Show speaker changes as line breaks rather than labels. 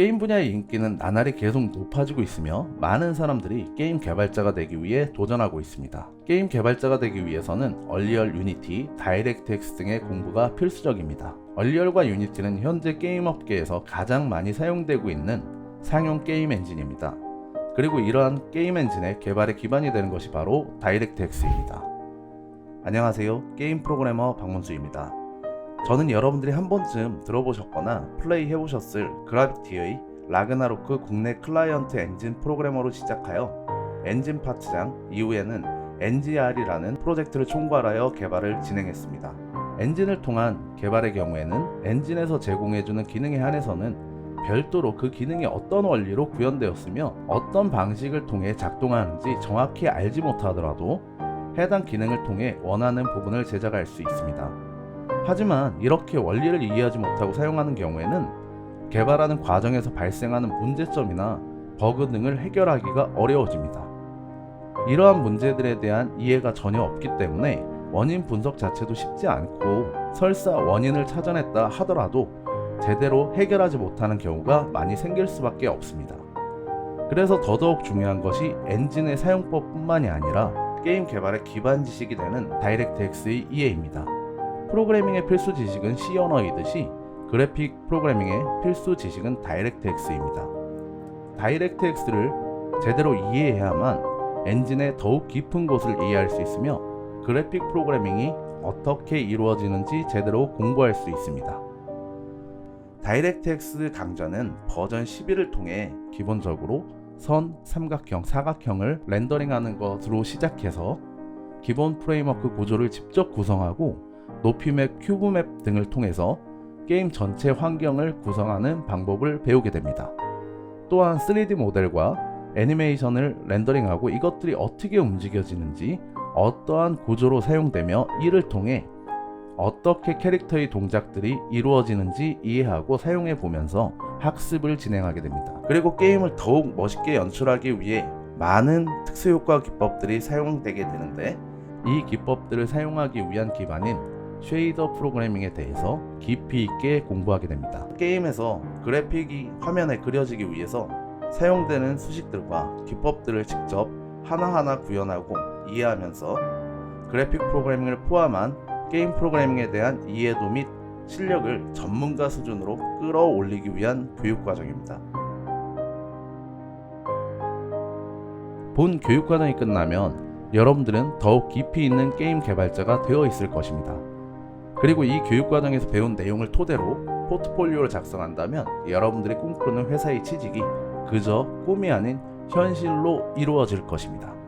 게임 분야의 인기는 나날이 계속 높아지고 있으며 많은 사람들이 게임 개발자가 되기 위해 도전하고 있습니다. 게임 개발자가 되기 위해서는 얼리얼 유니티, 다이렉트X 등의 공부가 필수적입니다. 얼리얼과 유니티는 현재 게임 업계에서 가장 많이 사용되고 있는 상용 게임 엔진입니다. 그리고 이러한 게임 엔진의 개발의 기반이 되는 것이 바로 다이렉트X입니다. 안녕하세요. 게임 프로그래머 박문수입니다. 저는 여러분들이 한 번쯤 들어보셨거나 플레이 해보셨을 그라비티의 라그나로크 국내 클라이언트 엔진 프로그래머로 시작하여 엔진 파트장 이후에는 NGR이라는 프로젝트를 총괄하여 개발을 진행했습니다. 엔진을 통한 개발의 경우에는 엔진에서 제공해주는 기능에 한해서는 별도로 그 기능이 어떤 원리로 구현되었으며 어떤 방식을 통해 작동하는지 정확히 알지 못하더라도 해당 기능을 통해 원하는 부분을 제작할 수 있습니다. 하지만 이렇게 원리를 이해하지 못하고 사용하는 경우에는 개발하는 과정에서 발생하는 문제점이나 버그 등을 해결하기가 어려워집니다. 이러한 문제들에 대한 이해가 전혀 없기 때문에 원인 분석 자체도 쉽지 않고 설사 원인을 찾아냈다 하더라도 제대로 해결하지 못하는 경우가 많이 생길 수밖에 없습니다. 그래서 더더욱 중요한 것이 엔진의 사용법뿐만이 아니라 게임 개발의 기반 지식이 되는 다이렉트X의 이해입니다. 프로그래밍의 필수 지식은 C 언어이듯이 그래픽 프로그래밍의 필수 지식은 다이렉트X입니다. 다이렉트X를 제대로 이해해야만 엔진의 더욱 깊은 곳을 이해할 수 있으며 그래픽 프로그래밍이 어떻게 이루어지는지 제대로 공부할 수 있습니다. 다이렉트X 강좌는 버전 11을 통해 기본적으로 선, 삼각형, 사각형을 렌더링하는 것으로 시작해서 기본 프레임워크 구조를 직접 구성하고 높이맵, 큐브맵 등을 통해서 게임 전체 환경을 구성하는 방법을 배우게 됩니다. 또한 3D 모델과 애니메이션을 렌더링하고 이것들이 어떻게 움직여지는지 어떠한 구조로 사용되며 이를 통해 어떻게 캐릭터의 동작들이 이루어지는지 이해하고 사용해 보면서 학습을 진행하게 됩니다. 그리고 게임을 더욱 멋있게 연출하기 위해 많은 특수효과 기법들이 사용되게 되는데 이 기법들을 사용하기 위한 기반인 쉐이더 프로그래밍에 대해서 깊이 있게 공부하게 됩니다. 게임에서 그래픽이 화면에 그려지기 위해서 사용되는 수식들과 기법들을 직접 하나하나 구현하고 이해하면서 그래픽 프로그래밍을 포함한 게임 프로그래밍에 대한 이해도 및 실력을 전문가 수준으로 끌어올리기 위한 교육 과정입니다. 본 교육 과정이 끝나면 여러분들은 더욱 깊이 있는 게임 개발자가 되어 있을 것입니다. 그리고 이 교육 과정에서 배운 내용을 토대로 포트폴리오를 작성한다면 여러분들이 꿈꾸는 회사의 취직이 그저 꿈이 아닌 현실로 이루어질 것입니다.